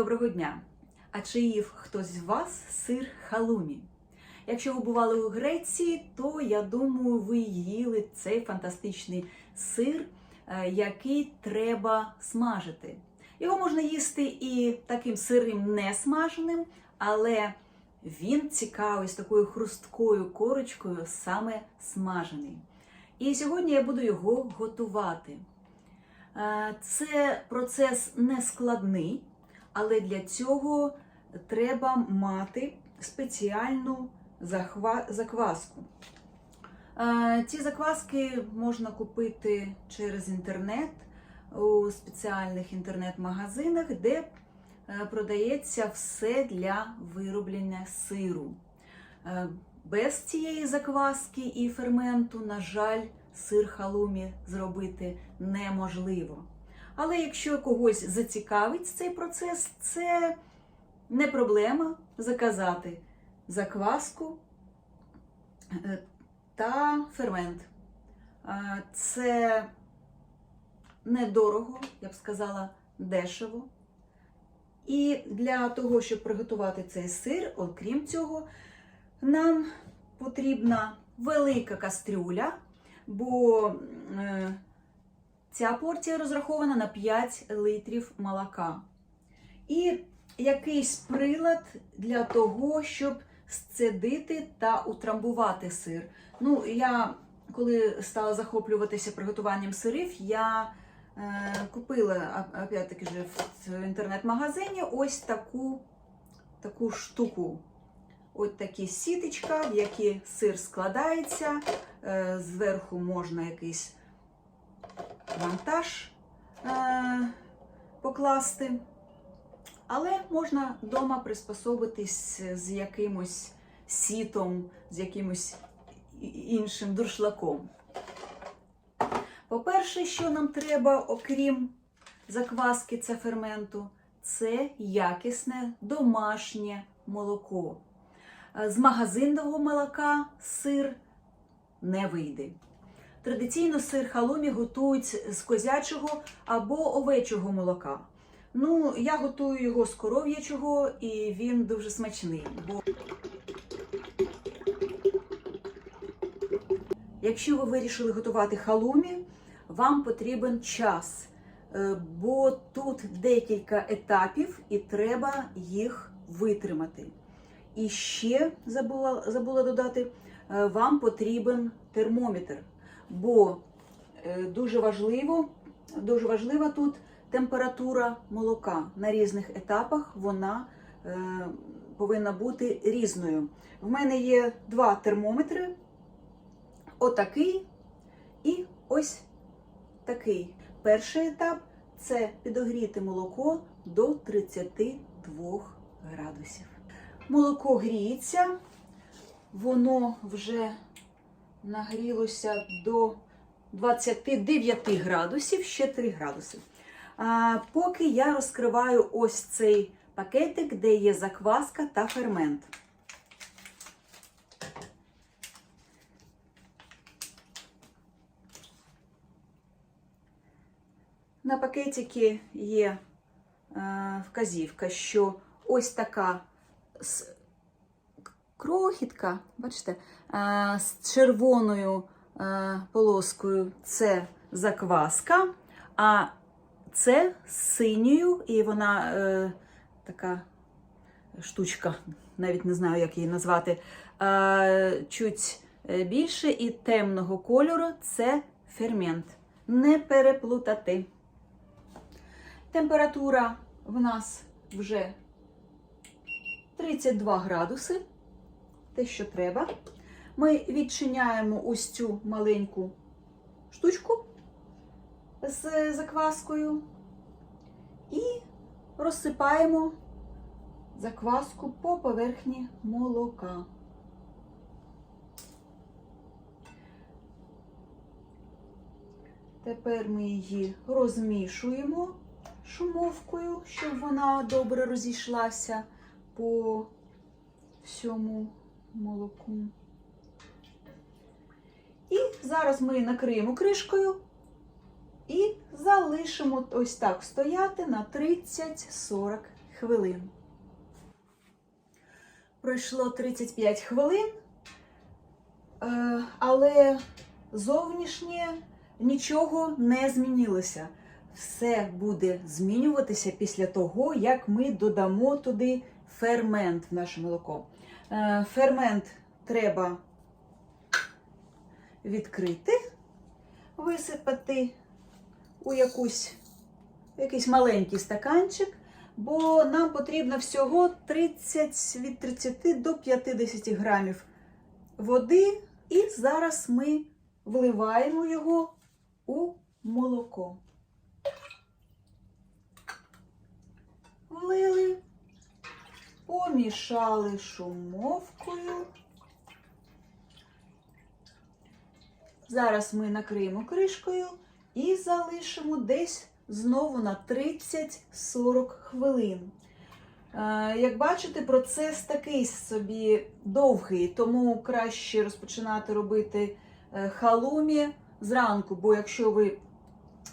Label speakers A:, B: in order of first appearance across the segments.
A: Доброго дня! А чи їв хтось з вас сир халумі? Якщо ви бували у Греції, то я думаю, ви їли цей фантастичний сир, е, який треба смажити. Його можна їсти і таким сирим несмаженим, але він цікавий з такою хрусткою корочкою, саме смажений. І сьогодні я буду його готувати. Е, Це процес не складний, але для цього треба мати спеціальну закваску. Е, Ці закваски можна купити через інтернет у спеціальних інтернет-магазинах, де е, продається все для вироблення сиру. Е, Без цієї закваски і ферменту, на жаль, сир халумі зробити неможливо. Але якщо когось зацікавить цей процес, це не проблема заказати закваску е, та фермент. Це недорого, я б сказала, дешево. І для того, щоб приготувати цей сир, окрім цього, нам потрібна велика кастрюля, бо е, ця порція розрахована на 5 літрів молока. І якийсь прилад для того, щоб сцедити та утрамбувати сир. Ну, я коли стала захоплюватися приготуванням сирів, я е, купила опять-таки же в інтернет-магазині ось таку, таку штуку. Ось такі сіточка, в які сир складається. Е, зверху можна якийсь вантаж е, покласти. Але можна вдома приспособитись з якимось сітом, з якимось іншим дуршлаком. По-перше, що нам треба, окрім закваски та ферменту, це якісне домашнє молоко. Е, З магазинного молока сир не вийде. Традиційно сир халумі готують з козячого або овечого молока. Ну, я готую його з коров'ячого, і він дуже смачний. Бо якщо ви вирішили готувати халумі, вам потрібен час, е, бо тут декілька етапів, і треба їх витримати. І ще забула, забула додати, е, вам потрібен термометр, бо е, дуже важливо, дуже важлива тут температура молока на різних етапах вона е, повинна бути різною. В мене є два термометри: отакий і ось такий. Перший етап це підогріти молоко до 32 градусів. Молоко гріється, воно вже нагрілося до 29 градусів, ще 3 градуси. А, поки я розкриваю ось цей пакетик, де є закваска та фермент. На пакетикі є е, вказівка, що ось така крохітка, бачите, е, з червоною е, полоскою це закваска, а це з синьою, і вона е, така штучка, навіть не знаю, як її назвати. Е, чуть е, більше і темного кольору це фермент. Не переплутати. Температура в нас вже 32 градуси, те, що треба. Ми відчиняємо ось цю маленьку штучку з закваскою і розсипаємо закваску по поверхні молока. Тепер ми її розмішуємо шумовкою, щоб вона добре розійшлася по всьому молоку. І зараз ми накриємо кришкою і залишимо ось так стояти на 30-40 хвилин. Пройшло 35 хвилин, е, але зовнішнє нічого не змінилося. Все буде змінюватися після того, як ми додамо туди фермент в наше молоко. Е, Фермент треба відкрити, висипати у якусь, якийсь маленький стаканчик, бо нам потрібно всього 30, від 30 до 50 грамів води, і зараз ми вливаємо його у молоко. Влили, помішали шумовкою. Зараз ми накриємо кришкою і залишимо десь знову на 30-40 хвилин. Е, Як бачите, процес такий собі довгий, тому краще розпочинати робити е, халумі зранку, бо якщо ви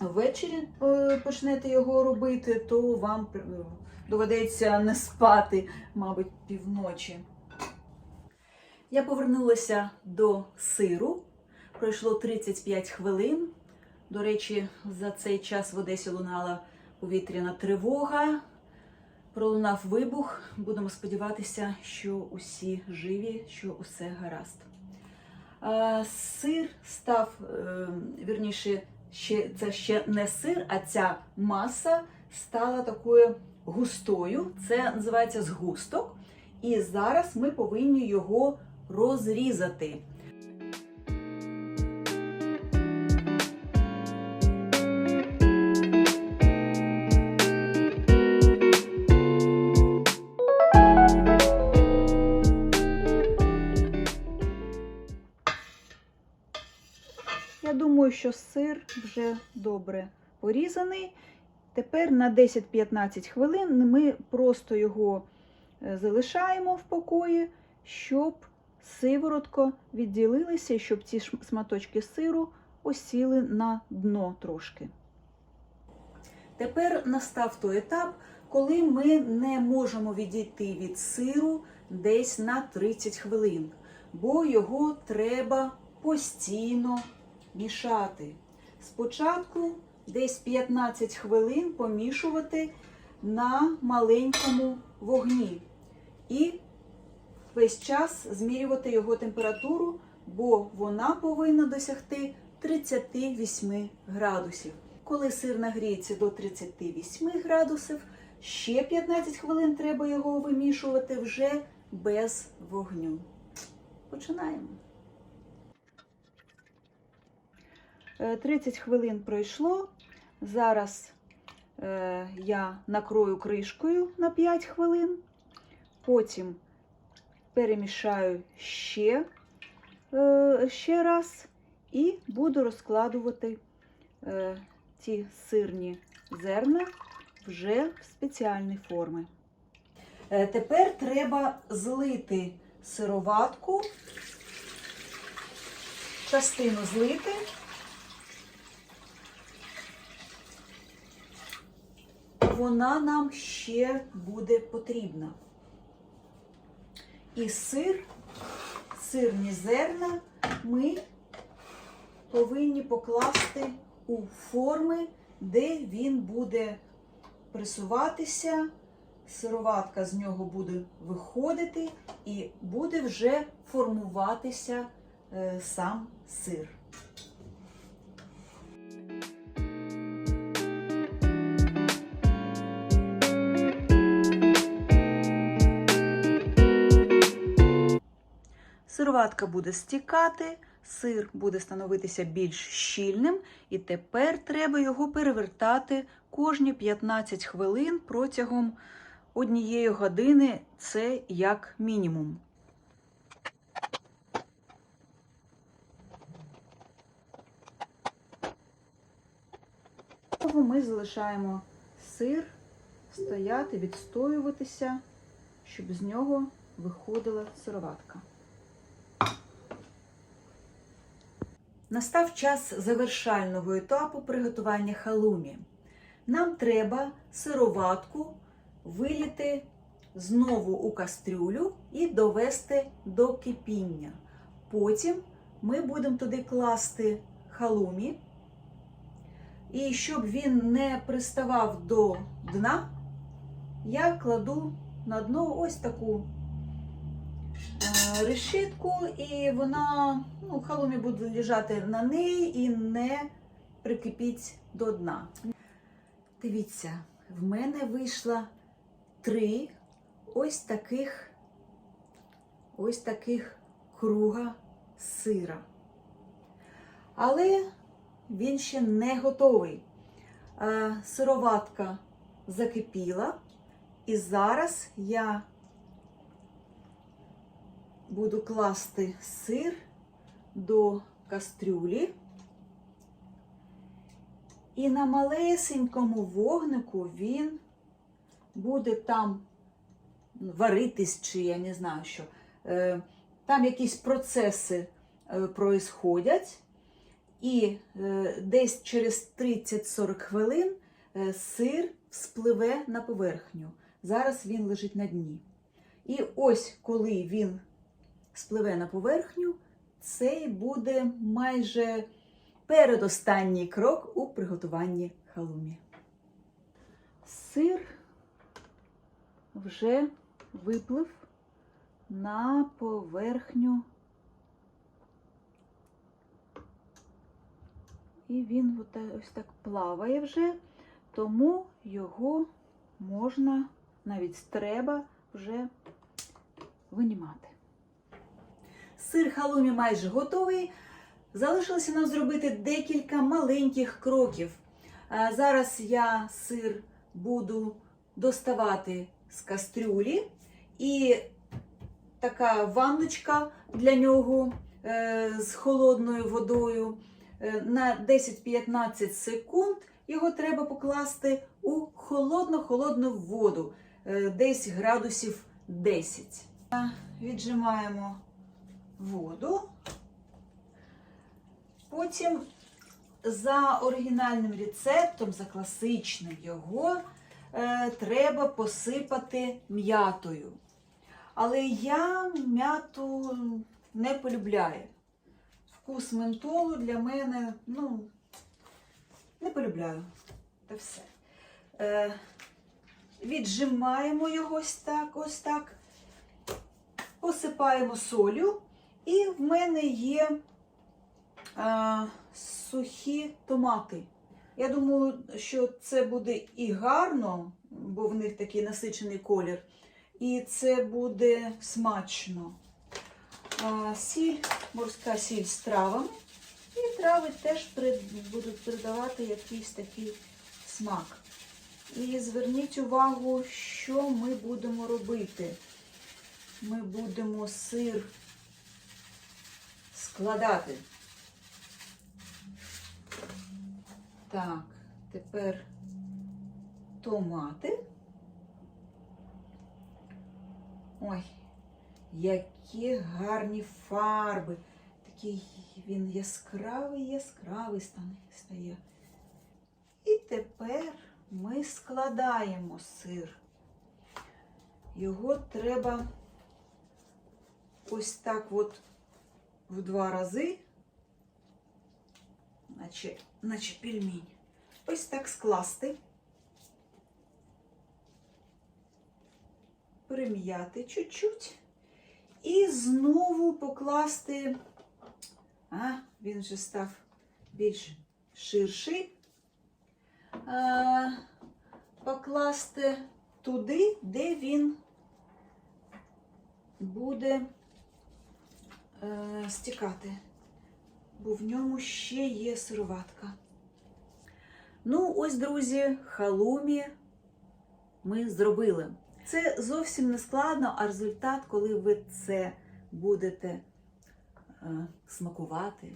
A: ввечері е, почнете його робити, то вам доведеться не спати, мабуть, півночі. Я повернулася до сиру. Пройшло 35 хвилин. До речі, за цей час в Одесі лунала повітряна тривога. Пролунав вибух. Будемо сподіватися, що усі живі, що усе гаразд. Сир став, е, вірніше, ще, це ще не сир, а ця маса стала такою густою. Це називається згусток. І зараз ми повинні його розрізати. Я думаю, що сир вже добре порізаний. Тепер на 10-15 хвилин ми просто його е, залишаємо в покої, щоб сиворотко відділилися, щоб ці сматочки сиру осіли на дно трошки. Тепер настав той етап, коли ми не можемо відійти від сиру десь на 30 хвилин, бо його треба постійно мішати. Спочатку десь 15 хвилин помішувати на маленькому вогні і весь час змірювати його температуру, бо вона повинна досягти 38 градусів. Коли сир нагріється до 38 градусів, ще 15 хвилин треба його вимішувати вже без вогню. Починаємо. Е, 30 хвилин пройшло. Зараз е, я накрою кришкою на 5 хвилин. Потім перемішаю ще, е, ще раз і буду розкладувати е, ці сирні зерна вже в спеціальні форми. Е, тепер треба злити сироватку, частину злити. Вона нам ще буде потрібна. І сир, сирні зерна ми повинні покласти у форми, де він буде присуватися, сироватка з нього буде виходити і буде вже формуватися е, сам сир. Сироватка буде стікати, сир буде становитися більш щільним, і тепер треба його перевертати кожні 15 хвилин протягом однієї години, це як мінімум. Ми залишаємо сир стояти, відстоюватися, щоб з нього виходила сироватка. Настав час завершального етапу приготування халумі. Нам треба сироватку виліти знову у кастрюлю і довести до кипіння. Потім ми будемо туди класти халумі. І щоб він не приставав до дна, я кладу на дно ось таку е, решітку, і вона, ну, халумі буде лежати на неї і не прикипіть до дна. Дивіться, в мене вийшло три ось таких ось таких круга сира. Але він ще не готовий. Сироватка закипіла, і зараз я буду класти сир до кастрюлі. І на малесенькому вогнику він буде там варитись, чи я не знаю що. Е, Там якісь процеси е, происходять. І е, десь через 30-40 хвилин сир вспливе на поверхню. Зараз він лежить на дні. І ось коли він спливе на поверхню, це буде майже передостанній крок у приготуванні халумі. Сир вже виплив на поверхню. І він ось так плаває вже, тому його можна, навіть треба вже винімати. Сир халумі майже готовий. Залишилося нам зробити декілька маленьких кроків. Зараз я сир буду доставати з кастрюлі і така ванночка для нього е, з холодною водою. Е, На 10-15 секунд його треба покласти у холодну-холодну воду, е, десь градусів 10. Е, Віджимаємо воду. Потім за оригінальним рецептом, за класичним його, е, треба посипати м'ятою. Але я м'яту не полюбляю. Вкус ментолу для мене, ну, не полюбляю. Та все. Е, віджимаємо його ось так, ось так. Посипаємо солю. І в мене є е, сухі томати. Я думаю, що це буде і гарно, бо в них такий насичений колір, і це буде смачно. А, сіль, морська сіль з травами. І трави теж будуть придавати якийсь такий смак. І зверніть увагу, що ми будемо робити. Ми будемо сир складати. Так, тепер томати. Ой, які гарні фарби. Такий він яскравий, яскравий стає. І тепер ми складаємо сир. Його треба ось так от в два рази, наче, наче пельмінь. Ось так скласти, прим'яти чуть-чуть і знову покласти, а, він вже став більш ширший, а, покласти туди, де він буде е, стікати, бо в ньому ще є сироватка. Ну, ось, друзі, халумі ми зробили. Це зовсім не складно, а результат, коли ви це будете е, смакувати,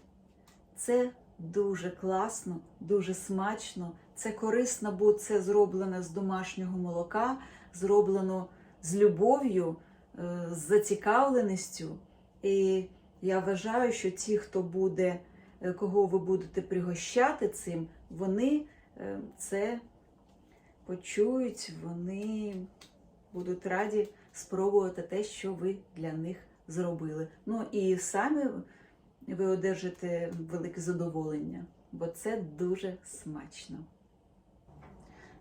A: це дуже класно, дуже смачно, це корисно, бо це зроблено з домашнього молока, зроблено з любов'ю, е, з зацікавленістю. І я вважаю, що ті, хто буде, е, кого ви будете пригощати цим, вони е, це почують, вони будуть раді спробувати те, що ви для них зробили. Ну і самі ви одержите велике задоволення, бо це дуже смачно.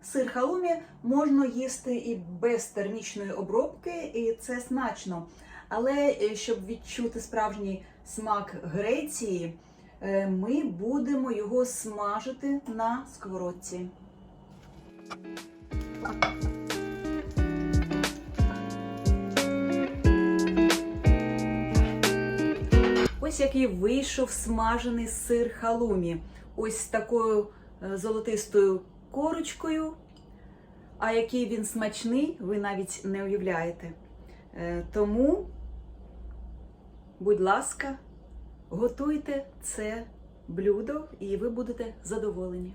A: Сир халумі можна їсти і без термічної обробки, і це смачно. Але е, щоб відчути справжній смак Греції, е, ми будемо його смажити на сковородці. Ось який вийшов смажений сир халумі. Ось такою е, золотистою корочкою. А який він смачний, ви навіть не уявляєте. Тому, будь ласка, готуйте це блюдо, і ви будете задоволені.